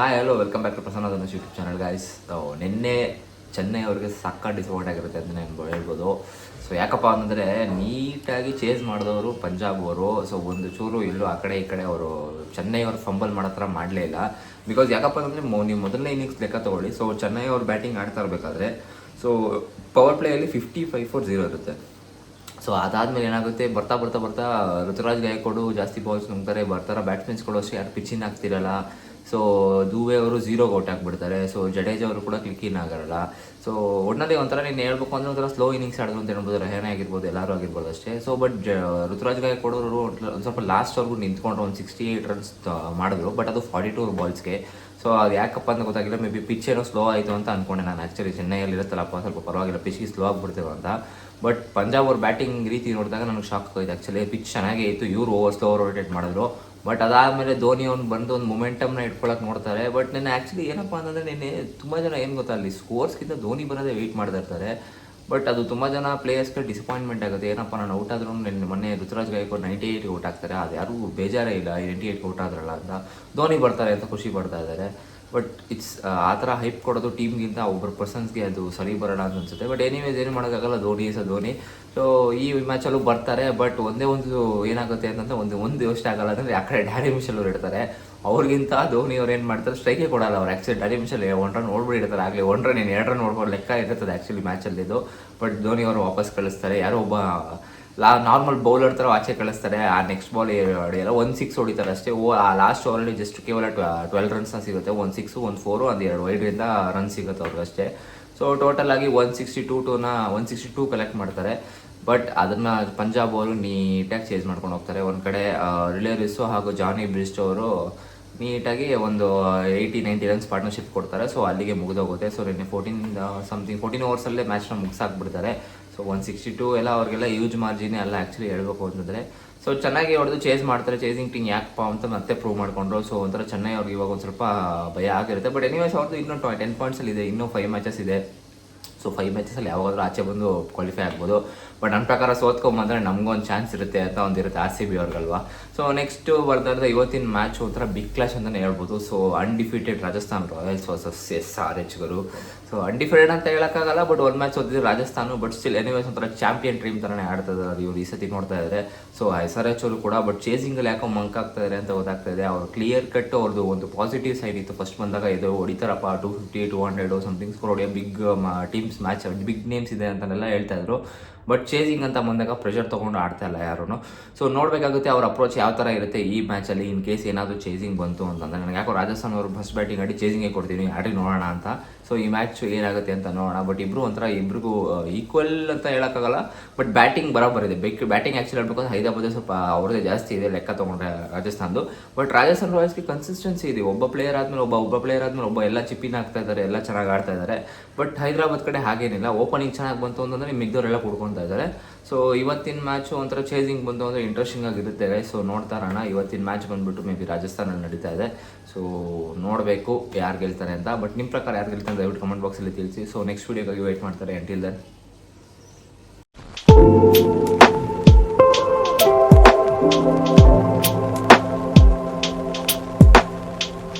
Hi hello welcome back to Prasanna Dhanush YouTube channel guys ನಿನ್ನೆ ಚೆನ್ನೈ ಅವ್ರಿಗೆ ಸಕ್ಕ disappoint ಆಗಿರುತ್ತೆ ಅಂತ ನಾನು ಹೇಳ್ಬೋದು. ಸೊ ಯಾಕಪ್ಪ ಅಂದರೆ ನೀಟಾಗಿ ಚೇಸ್ ಮಾಡಿದವರು ಪಂಜಾಬ್ ಅವರು. ಸೊ ಒಂದು ಚೂರು ಇಲ್ಲೂ ಆ ಕಡೆ ಈ ಕಡೆ ಅವರು ಚೆನ್ನೈ ಅವ್ರು ಫಂಬಲ್ ಮಾಡೋ ಥರ ಮಾಡಲೇ ಇಲ್ಲ. ಬಿಕಾಸ್ ಯಾಕಪ್ಪ ಅಂದರೆ ನೀವು ಮೊದಲನೇ ಇನ್ನಿಂಗ್ಸ್ ಲೆಕ್ಕ ತೊಗೊಳ್ಳಿ. ಸೊ ಚೆನ್ನೈ ಅವ್ರು ಬ್ಯಾಟಿಂಗ್ ಆಡ್ತಾ ಇರಬೇಕಾದ್ರೆ ಸೊ ಪವರ್ ಪ್ಲೇಯಲ್ಲಿ ಫಿಫ್ಟಿ ಫೈವ್ ಫೋರ್ ಜೀರೋ ಇರುತ್ತೆ. ಸೊ ಅದಾದ್ಮೇಲೆ ಏನಾಗುತ್ತೆ, ಬರ್ತಾ ಬರ್ತಾ ಬರ್ತಾ ಋತುರಾಜ್ ಗಾಯಕೋಡು ಜಾಸ್ತಿ ಬಾಲ್ಸ್ ನುಗ್ತಾರೆ, ಬರ್ತಾರ. ಬ್ಯಾಟ್ಸ್ಮನ್ಸ್ಗಳು ಅಷ್ಟೇ ಯಾರು ಪಿಚ್ಚಿನ ಆಗ್ತಿರಲ್ಲ. ಸೊ ದೂವೆ ಅವರು ಝೀರೋಗೆ ಔಟ್ ಆಗಿಬಿಡ್ತಾರೆ ಸೊ ಜಡೇಜಾ ಅವರು ಕೂಡ ಕ್ಲಿಕ್ ಇನ್ ಆಗಲ್ಲ. ಸೊ ಒಟ್ಟಿನಲ್ಲಿ ಒಂಥರ ನೀನು ಹೇಳ್ಬೇಕು ಅಂದ್ರೆ ಒಂಥರ ಸ್ಲೋ ಇನ್ನಿಂಗ್ಸ್ ಆಡಿದ್ರು ಅಂತ ಹೇಳ್ಬೋದು, ರಹೇನೆ ಆಗಿರ್ಬೋದು, ಎಲ್ಲರೂ ಆಗಿರ್ಬೋದು ಅಷ್ಟೇ. ಸೊ ಬಟ್ ಋತುರಾಜ್ ಗಾಯ ಕೊಡೋರು ಒಂದು ಸ್ವಲ್ಪ ಅವ್ರಿಗೂ ನಿಂತ್ಕೊಂಡು ಒಂದು ಸಿಕ್ಸ್ಟಿ ಏಯ್ಟ್ ರನ್ಸ್ ಮಾಡಿದ್ರು. ಬಟ್ ಅದು ಫಾರ್ಟಿ ಟೂ ಬಾಲ್ಸ್ಗೆ ಸೊ ಅದು ಯಾಕಪ್ಪ ಅಂತ ಗೊತ್ತಾಗಿಲ್ಲ. ಮೇ ಬಿ ಪಿಚ್ ಏನೋ ಸ್ಲೋ ಆಯಿತು ಅಂತ ಅನ್ಕೊಂಡೆ ನಾನು. ಆ್ಯಕ್ಚುಲಿ ಚೆನ್ನೈಯಲ್ಲಿ ಇರುತ್ತಲ್ಲಪ್ಪ, ಸ್ವಲ್ಪ ಪರವಾಗಿಲ್ಲ. ಪಿಚ್ಗೆ ಸ್ಲೋ ಆಗಿಬಿಡ್ತೇವೆ ಅಂತ. ಬಟ್ ಪಂಜಾಬ್ ಅವ್ರ ಬ್ಯಾಟಿಂಗ್ ರೀತಿ ನೋಡಿದಾಗ ನನಗೆ ಶಾಕ್ ಆಗೋಯ್ತು ಆ್ಯಕ್ಚುಲಿ ಪಿಚ್ ಚೆನ್ನಾಗೇ ಇತ್ತು. ಇವರು ಓವರ್ ಸ್ಲೋ ಓವರ್ ರೋಟೇಟ್ ಮಾಡಿದ್ರು. ಬಟ್ ಅದಾದಮೇಲೆ ಧೋನಿ ಅವ್ನು ಬಂದು ಒಂದು ಮೊಮೆಂಟಮ್ನ ಇಟ್ಕೊಳಕ್ಕೆ ನೋಡ್ತಾರೆ. ಬಟ್ ನೆನ್ನೆ ಆ್ಯಕ್ಚುಲಿ ಏನಪ್ಪ ಅಂತಂದರೆ ನಿನ್ನೆ ತುಂಬ ಜನ ಏನು ಗೊತ್ತಾ, ಅಲ್ಲಿ ಸ್ಕೋರ್ಸ್ಗಿಂತ ಧೋನಿ ಬರೋದೇ ವೆಯ್ಟ್ ಮಾಡ್ತಾ ಇರ್ತಾರೆ. ಬಟ್ ಅದು ತುಂಬ ಜನ ಪ್ಲೇಯರ್ಸ್ಗೆ ಡಿಸಪಾಯಿಂಟ್ಮೆಂಟ್ ಆಗುತ್ತೆ. ಏನಪ್ಪ, ನಾನು ಔಟ್ ಆದ್ರೂ ನಿನ್ನೆ, ಮೊನ್ನೆ ಋತುರಾಜ್ ಗಾಯಕ್ವಾಡ್ ನೈಂಟಿ ಏಯ್ಟ್ಗೆ ಔಟ್ ಆಗ್ತಾರೆ. ಅದು ಯಾರೂ ಬೇಜಾರೇ ಇಲ್ಲ ನೈಂಟಿ ಏಯ್ಟ್ಗೆ ಔಟ್ ಆದ್ರಲ್ಲ ಅಂತ. ಧೋನಿ ಬರ್ತಾರೆ ಅಂತ ಖುಷಿ ಪಡ್ತಾ ಇದ್ದಾರೆ. ಬಟ್ ಇಟ್ಸ್ ಆ ಥರ ಹೈಪ್ ಕೊಡೋದು ಟೀಮ್ಗಿಂತ ಒಬ್ಬರು ಪರ್ಸನ್ಸ್ಗೆ ಅದು ಸರಿ ಬರೋಣ ಅಂತ ಅನ್ಸುತ್ತೆ. ಬಟ್ ಎನಿವೇಸ್ ಏನು ಮಾಡೋಕ್ಕಾಗಲ್ಲ, ಧೋನಿ ಸ ಧೋನಿ. ಸೊ ಈ ಮ್ಯಾಚಲ್ಲೂ ಬರ್ತಾರೆ ಬಟ್ ಒಂದೇ ಒಂದು ಏನಾಗುತ್ತೆ ಅಂತಂದರೆ ಒಂದು ಒಂದು ಯೋಚನೆ ಆಗಲ್ಲ ಅಂದರೆ ಆ ಕಡೆ ಡ್ಯಾರಿ ಮಿಷಲ್ ಇರ್ತಾರೆ. ಅವ್ರಿಗಿಂತ ಧೋನಿ ಅವ್ರು ಏನು ಮಾಡ್ತಾರೆ ಸ್ಟ್ರೈಕೇ ಕೊಡಲ್ಲ ಅವ್ರು. Actually Daryl Mitchell one run ನೋಡ್ಬಿಟ್ಟಿರ್ತಾರೆ ಆಗಲಿ ಒನ್ ರನ್ ಏನು ಎರಡು ರನ್ ಓಡ್ಬೋದು ಲೆಕ್ಕ ಇರ್ತದೆ ಆ್ಯಕ್ಚುಲಿ ಮ್ಯಾಚಲ್ಲಿದ್ದು ಬಟ್ ಧೋನಿ ಅವರು ವಾಪಸ್ ಕಳಿಸ್ತಾರೆ. ಯಾರೋ ಒಬ್ಬ ಲಾ ನಾರ್ಮಲ್ ಬೌಲರ್ ಥರ ಆಚೆ ಕಳಿಸ್ತಾರೆ. ಆ ನೆಕ್ಸ್ಟ್ ಬಾಲ್ ಹೊಡೆಯಲ್ಲ ಒಂದು ಸಿಕ್ಸ್ ಹೊಡಿತಾರೆ ಅಷ್ಟೇ. ಓ, ಆ ಲಾಸ್ಟ್ ಓವರಲ್ಲಿ ಜಸ್ಟ್ ಕೇವಲ ಟ್ವೆಲ್ ರನ್ಸ್ನ ಸಿಗುತ್ತೆ. ಒಂದು ಸಿಕ್ಸು ಒಂದು ಫೋರು ಒಂದು ಎರಡು ವೈಡ್ರಿಂದ ರನ್ ಸಿಗುತ್ತೆ ಅವ್ರಿಗೆ ಅಷ್ಟೇ. ಸೊ ಟೋಟಲ್ ಆಗಿ ಒನ್ ಸಿಕ್ಸ್ಟಿ ಟೂ ಟೂನ ಒನ್ ಸಿಕ್ಸ್ಟಿ ಟೂ ಕಲೆಕ್ಟ್ ಮಾಡ್ತಾರೆ. ಬಟ್ ಅದನ್ನು ಪಂಜಾಬ್ ಅವರು ನೀಟಾಗಿ ಚೇಂಜ್ ಮಾಡ್ಕೊಂಡು ಹೋಗ್ತಾರೆ. ಒಂದು ಕಡೆ ರಿಲೇ ರಿಸೋ ಹಾಗೂ ಜಾನಿ ಬ್ರಿಸ್ಟ್ ಅವರು ನೀಟಾಗಿ ಒಂದು ಏಯ್ಟಿ ನೈಂಟಿ ರನ್ಸ್ ಪಾರ್ಟ್ನರ್ಶಿಪ್ ಕೊಡ್ತಾರೆ. ಸೊ ಅಲ್ಲಿಗೆ ಮುಗಿದೋಗುತ್ತೆ. ಸೊ ನಿನ್ನೆ ಫೋರ್ಟೀನ್ ಸಮಥಿಂಗ್ ಫೋರ್ಟೀನ್ ಓವರ್ಸಲ್ಲೇ ಮ್ಯಾಚ್ನ ಮುಗಿಸಾಕ್ಬಿಡ್ತಾರೆ. ಸೊ ಒನ್ ಸಿಕ್ಸ್ಟಿ ಟು ಎಲ್ಲ ಅವ್ರಿಗೆಲ್ಲ ಯೂಜ್ ಮಾರ್ಜಿನ್ ಎಲ್ಲ ಆ್ಯಕ್ಚುಲಿ ಹೇಳ್ಬೇಕು ಅಂತಂದರೆ. ಸೊ ಚೆನ್ನಾಗಿ ಹೊಡೆದು ಚೇಸ್ ಮಾಡ್ತಾರೆ. ಚೇಸಿಂಗ್ ಟೀಮ್ ಯಾಕಪ್ಪ ಅಂತ ಮತ್ತೆ ಪ್ರೂವ್ ಮಾಡಿಕೊಂಡ್ರು. ಸೊ ಒಂಥರ ಚೆನ್ನೈ ಅವ್ರಿಗೆ ಇವಾಗ ಒಂದು ಸ್ವಲ್ಪ ಭಯ ಆಗಿರುತ್ತೆ. ಬಟ್ ಎನಿವೇಸ್ ಅವ್ರದ್ದು ಇನ್ನೂ ಟೆನ್ ಪಾಯಿಂಟ್ಸಲ್ಲಿ ಇದೆ. ಇನ್ನೂ ಫೈವ್ ಮ್ಯಾಚಸ್ ಇದೆ. ಸೊ ಫೈವ್ ಮ್ಯಾಚಸಲ್ಲಿ ಯಾವಾಗಾದರೂ ಆಚೆ ಬಂದು ಕ್ವಾಲಿಫೈ ಆಗ್ಬೋದು. ಬಟ್ ನನ್ನ ಪ್ರಕಾರ ಸೋತ್ಕೊಂಬಂದ್ರೆ ನಮಗೊಂದು ಚಾನ್ಸ್ ಇರುತ್ತೆ ಅಂತ ಒಂದಿರುತ್ತೆ ಆರ್ ಸಿ ಬಿ ಅವ್ರಿಗಲ್ವಾ. ಸೊ ನೆಕ್ಸ್ಟ್ ಬರ್ತಾ ಇರೋದು ಇವತ್ತಿನ ಮ್ಯಾಚ್ ಒಂಥರ ಬಿಗ್ ಕ್ಲಾಶ್ ಅಂತಲೇ ಹೇಳ್ಬೋದು. So undefeated Rajasthan Royals versus S R ಎಚ್ಗಳು so undefeated ಅಂತ ಹೇಳೋಕ್ಕಾಗಲ್ಲ ಬಟ್ ಒಂದು ಮ್ಯಾಚ್ ಓದಿದ್ರೆ ರಾಜಸ್ಥಾನು ಬಟ್ ಸ್ಟಿಲ್ ಎನಿವೇಸ್ ಒಂಥರ ಚಾಂಪಿಯನ್ ಟ್ರೀಮ್ ಥರನೇ ಆಡ್ತಾ ಅದು ಇವರು ಈ ಸತಿ ನೋಡ್ತಾ ಇದ್ದಾರೆ ಸೊ ಎಸ್ ಆರ್ ಎಚ್ ಅವರು ಕೂಡ ಬಟ್ ಚೇಸಿಂಗಲ್ಲಿ ಯಾಕೋ ಮಂಕ್ ಆಗ್ತಾ ಇದೆ ಅಂತ ಗೊತ್ತಾಗ್ತಾ ಇದೆ. ಅವ್ರು ಕ್ಲಿಯರ್ ಕಟ್ ಅವ್ರದ್ದು ಒಂದು ಪಾಸಿಟಿವ್ ಸೈಡ್ ಇತ್ತು. ಫಸ್ಟ್ ಬಂದಾಗ ಇದು ಹೊಡಿತಾರಪ್ಪ two fifty two hundred something score big teams match big names ಇದೆ ಅಂತನೆಲ್ಲ ಹೇಳ್ತಾ ಇದ್ರು. ಬಟ್ ಚೇಸಿಂಗ್ ಅಂತ ಬಂದಾಗ ಪ್ರೆಷರ್ ತೊಗೊಂಡು ಆಡ್ತಾ ಇಲ್ಲ ಯಾರೂ ಸೊ ನೋಡಬೇಕಾಗುತ್ತೆ ಅವ್ರ ಅಪ್ರೋಚ್ ಯಾವ ಥರ ಇರುತ್ತೆ ಈ ಮ್ಯಾಚಲ್ಲಿ ಇನ್ ಕೇಸ್ ಏನಾದರೂ ಚೇಸಿಂಗ್ ಬಂತು ಅಂತಂದರೆ. ನನಗೆ ಯಾಕೋ ರಾಜಸ್ಥಾನ್ ಅವರು ಫಸ್ಟ್ ಬ್ಯಾಟಿಂಗ್ ಆಡಿ ಚೇಸಿಂಗೇ ಕೊಡ್ತೀನಿ, ಆಡಿ ನೋಡೋಣ ಅಂತ. ಸೊ ಈ ಮ್ಯಾಚ್ ಏನಾಗುತ್ತೆ ಅಂತ ನೋಡೋಣ. ಬಟ್ ಇಬ್ಬರು ಒಂಥರ ಇಬ್ರಿಗೂ ಈಕ್ವಲ್ ಅಂತ ಹೇಳೋಕ್ಕಾಗಲ್ಲ. ಬಟ್ ಬ್ಯಾಟಿಂಗ್ ಬರೋಬ್ಬರ ಇದೆ. ಬೇಕು ಬ್ಯಾಟಿಂಗ್ ಆ್ಯಕ್ಚುಲಿ ಹೇಳ್ಬೇಕು ಹೈದರಾಬಾದ್ ಸ್ವಲ್ಪ ಅವ್ರದ್ದೇ ಜಾಸ್ತಿ ಇದೆ ಲೆಕ್ಕ ತೊಗೊಂಡ್ರೆ ರಾಜಸ್ಥಾನ್ದು. ಬಟ್ ರಾಜಸ್ಥಾನ್ ರಾಯಲ್ಸ್ಗೆ ಕನ್ಸಿಸ್ಟೆನ್ಸಿ ಇದೆ. ಒಬ್ಬ ಪ್ಲೇಯರ್ ಆದಮೇಲೆ ಒಬ್ಬ ಒಬ್ಬ ಪ್ಲೇಯರ್ ಆದಮೇಲೆ ಒಬ್ಬ ಎಲ್ಲ ಚಿಪ್ಪಿನ ಹಾಕ್ತಾ ಇದ್ದಾರೆ, ಎಲ್ಲ ಚೆನ್ನಾಗಿ ಆಡ್ತಾ ಇದ್ದಾರೆ. ಬಟ್ ಹೈದರಾಬಾದ್ ಕಡೆ ಹಾಗೇನಿಲ್ಲ. ಓಪನಿಂಗ್ ಚೆನ್ನಾಗಿ ಬಂತು ಅಂತಂದರೆ ಮಿಗ್ದವರೆಲ್ಲ ಕುಡ್ಕೊತಾ ಇದ್ದಾರೆ. ಸೊ ಇವತ್ತಿನ ಮ್ಯಾಚು ಒಂಥರ ಚೇಸಿಂಗ್ ಬಂತು ಅಂದರೆ ಇಂಟ್ರೆಸ್ಟಿಂಗ್ ಆಗಿರುತ್ತೆ ಸೊ ನೋಡ್ತಾ ಇವತ್ತಿನ ಮ್ಯಾಚ್ ಬಂದ್ಬಿಟ್ಟು ಮೇ ಬಿ ರಾಜಸ್ಥಾನಲ್ಲಿ ನಡೀತಾ ಇದೆ. ಸೊ ನೋಡಬೇಕು ಯಾರು ಗೆಲ್ತಾರೆ ಅಂತ. ಬಟ್ ನಿಮ್ಮ ಪ್ರಕಾರ ಯಾರು ಗೆಲ್ತಾರೆ ದಯವಿಟ್ಟು ಕಮೆಂಟ್ ಬಾಕ್ಸಲ್ಲಿ ತಿಳಿಸಿ. ಸೊ ನೆಕ್ಸ್ಟ್ ವೀಡಿಯೋಗಾಗಿ ವೆಯ್ಟ್ ಮಾಡ್ತಾರೆ. ಎಂಟಿಲ್ ದನ್